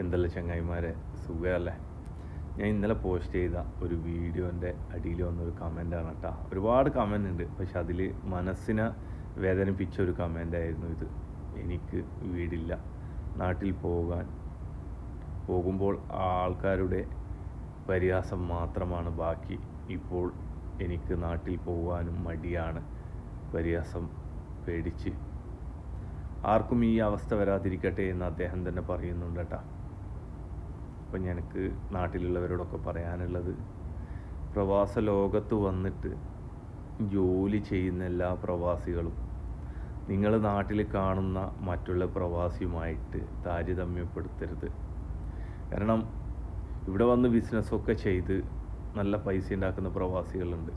എന്തല്ല ചങ്ങായിമാരെ. സുഖമല്ലേ ഞാൻ ഇന്നലെ പോസ്റ്റ് ചെയ്ത ഒരു വീഡിയോന്റെ അടിയിൽ വന്നൊരു കമന്റാണ് കേട്ടോ ഒരുപാട് കമന്റ് ഉണ്ട് പക്ഷെ അതിൽ മനസ്സിനെ വേദനിപ്പിച്ച ഒരു കമന്റായിരുന്നു ഇത്. എനിക്ക് വീടില്ല. നാട്ടിൽ പോകാൻ പോകുമ്പോൾ ആൾക്കാരുടെ പരിഹാസം മാത്രമാണ് ബാക്കി. ഇപ്പോൾ എനിക്ക് നാട്ടിൽ പോകാനും മടിയാണ്. പരിഹാസം പേടിച്ച് ആർക്കും ഈ അവസ്ഥ വരാതിരിക്കട്ടെ എന്ന് അദ്ദേഹം തന്നെ പറയുന്നുണ്ട് കേട്ടോ. അപ്പം എനിക്ക് നാട്ടിലുള്ളവരോടൊക്കെ പറയാനുള്ളത് പ്രവാസ ലോകത്ത് വന്നിട്ട് ജോലി ചെയ്യുന്ന എല്ലാ പ്രവാസികളും നിങ്ങൾ നാട്ടിൽ കാണുന്ന മറ്റുള്ള പ്രവാസിയുമായിട്ട് താരതമ്യപ്പെടുത്തരുത്. കാരണം ഇവിടെ വന്ന് ബിസിനസ്സൊക്കെ ചെയ്ത് നല്ല പൈസ ഉണ്ടാക്കുന്ന പ്രവാസികളുണ്ട്.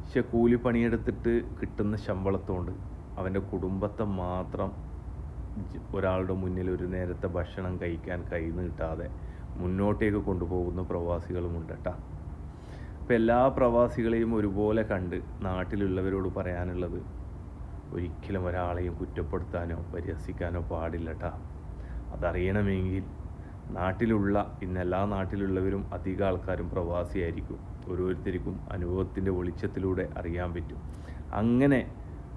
പക്ഷെ കൂലിപ്പണിയെടുത്തിട്ട് കിട്ടുന്ന ശമ്പളത്തോണ്ട് അവന്റെ കുടുംബത്തെ മാത്രം ഒരാളുടെ മുന്നിൽ ഒരു നേരത്തെ ഭക്ഷണം കഴിക്കാൻ കൈ നീട്ടാതെ മുന്നോട്ടേക്ക് കൊണ്ടുപോകുന്ന പ്രവാസികളുമുണ്ട് കേട്ടോ അപ്പം എല്ലാ പ്രവാസികളെയും ഒരുപോലെ കണ്ട് നാട്ടിലുള്ളവരോട് പറയാനുള്ളത് ഒരിക്കലും ഒരാളെയും കുറ്റപ്പെടുത്താനോ പരിഹസിക്കാനോ പാടില്ല കേട്ടോ അതറിയണമെങ്കിൽ നാട്ടിലുള്ള ഇന്ന് എല്ലാ നാട്ടിലുള്ളവരും അധിക ആൾക്കാരും പ്രവാസിയായിരിക്കും. ഓരോരുത്തർക്കും അനുഭവത്തിന്റെ വെളിച്ചത്തിലൂടെ അറിയാൻ പറ്റും. അങ്ങനെ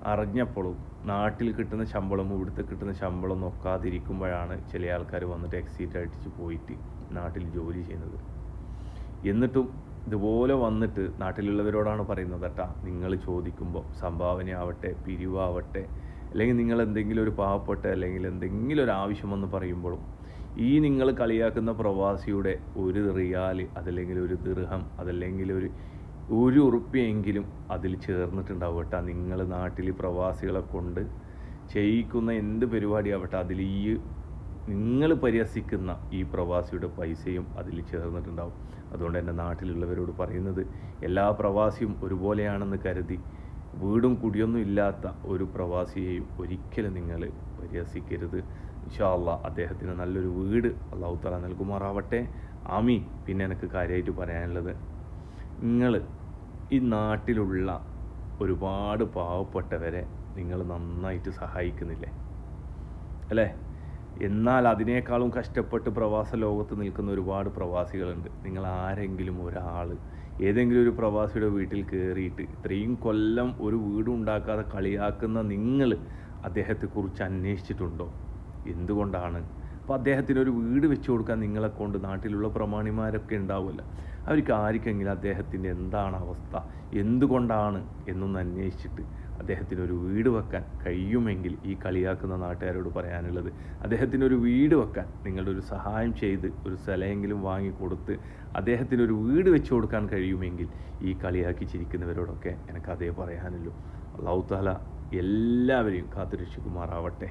അറിഞ്ഞപ്പോഴും നാട്ടിൽ കിട്ടുന്ന ശമ്പളം ഇവിടുത്തെ കിട്ടുന്ന ശമ്പളം നോക്കാതിരിക്കുമ്പോഴാണ് ചില ആൾക്കാർ വന്നിട്ട് എക്സീറ്റ് അടിച്ച് പോയിട്ട് നാട്ടിൽ ജോലി ചെയ്യുന്നത്. എന്നിട്ടും ഇതുപോലെ വന്നിട്ട് നാട്ടിലുള്ളവരോടാണ് പറയുന്നത് കേട്ടാ നിങ്ങൾ ചോദിക്കുമ്പോൾ സംഭാവനയാവട്ടെ പിരിവാവട്ടെ അല്ലെങ്കിൽ നിങ്ങൾ എന്തെങ്കിലും ഒരു പാവപ്പെട്ട അല്ലെങ്കിൽ എന്തെങ്കിലും ഒരു ആവശ്യം വന്ന് പറയുമ്പോഴും ഈ നിങ്ങൾ കളിയാക്കുന്ന പ്രവാസിയുടെ ഒരു റിയാൽ അതല്ലെങ്കിൽ ഒരു ദിർഹം അതല്ലെങ്കിൽ ഒരു ഒരു ഉറുപ്പ്യെങ്കിലും അതിൽ ചേർന്നിട്ടുണ്ടാവും കേട്ടോ. നിങ്ങൾ നാട്ടിൽ പ്രവാസികളെ കൊണ്ട് ചെയ്യിക്കുന്ന എന്ത് പരിപാടിയാവട്ടെ അതിൽ ഈ നിങ്ങൾ പരിഹസിക്കുന്ന ഈ പ്രവാസിയുടെ പൈസയും അതിൽ ചേർന്നിട്ടുണ്ടാവും. അതുകൊണ്ട് എന്റെ നാട്ടിലുള്ളവരോട് പറയുന്നത് എല്ലാ പ്രവാസിയും ഒരുപോലെയാണെന്ന് കരുതി വീടും കുടിയൊന്നും ഇല്ലാത്ത ഒരു പ്രവാസിയെയും ഒരിക്കലും നിങ്ങൾ പരിഹസിക്കരുത്. ഇൻഷാ അള്ളാ അദ്ദേഹത്തിന് നല്ലൊരു വീട് അള്ളാഹു തല നൽകുമാറാവട്ടെ. ആമി പിന്നെ എനിക്ക് കാര്യമായിട്ട് പറയാനുള്ളത് നിങ്ങൾ ഈ നാട്ടിലുള്ള ഒരുപാട് പാവപ്പെട്ടവരെ നിങ്ങൾ നന്നായിട്ട് സഹായിക്കുന്നില്ലേ? അല്ലേ? എന്നാൽ അതിനേക്കാളും കഷ്ടപ്പെട്ട് പ്രവാസ ലോകത്ത് നിൽക്കുന്ന ഒരുപാട് പ്രവാസികളുണ്ട്. നിങ്ങൾ ആരെങ്കിലും ഒരാൾ ഏതെങ്കിലും ഒരു പ്രവാസിയുടെ വീട്ടിൽ കയറിയിട്ട് ഇത്രയും കൊല്ലം ഒരു വീടും ഉണ്ടാക്കാതെ കളിയാക്കുന്ന നിങ്ങൾ അദ്ദേഹത്തെക്കുറിച്ച് അന്വേഷിച്ചിട്ടുണ്ടോ? എന്തുകൊണ്ടാണ്? അപ്പോൾ അദ്ദേഹത്തിനൊരു വീട് വെച്ചു കൊടുക്കാൻ നിങ്ങളെ കൊണ്ട് നാട്ടിലുള്ള പ്രമാണിമാരൊക്കെ ഉണ്ടാവുമല്ലോ. അവർക്ക് ആർക്കെങ്കിലും അദ്ദേഹത്തിന്റെ എന്താണ് അവസ്ഥ? എന്തുകൊണ്ടാണ് എന്നൊന്ന് അന്വേഷിച്ചിട്ട് അദ്ദേഹത്തിന് ഒരു വീട് വെക്കാൻ കഴിയുമെങ്കിൽ ഈ കളിയാക്കുന്ന നാട്ടുകാരോട് പറയാനുള്ളത്. അദ്ദേഹത്തിന് ഒരു വീട് വെക്കാൻ നിങ്ങളുടെ ഒരു സഹായം ചെയ്ത് ഒരു സ്ഥലമെങ്കിലും വാങ്ങിക്കൊടുത്ത് അദ്ദേഹത്തിന് ഒരു വീട് വെച്ച് കൊടുക്കാൻ കഴിയുമെങ്കിൽ ഈ കളിയാക്കി ചിരിക്കുന്നവരോടൊക്കെ എനിക്ക് അതേ പറയാനുള്ളൂ. അള്ളാഹു താല എല്ലാവരെയും കാത്തുരക്ഷിക്കുമാറാവട്ടെ.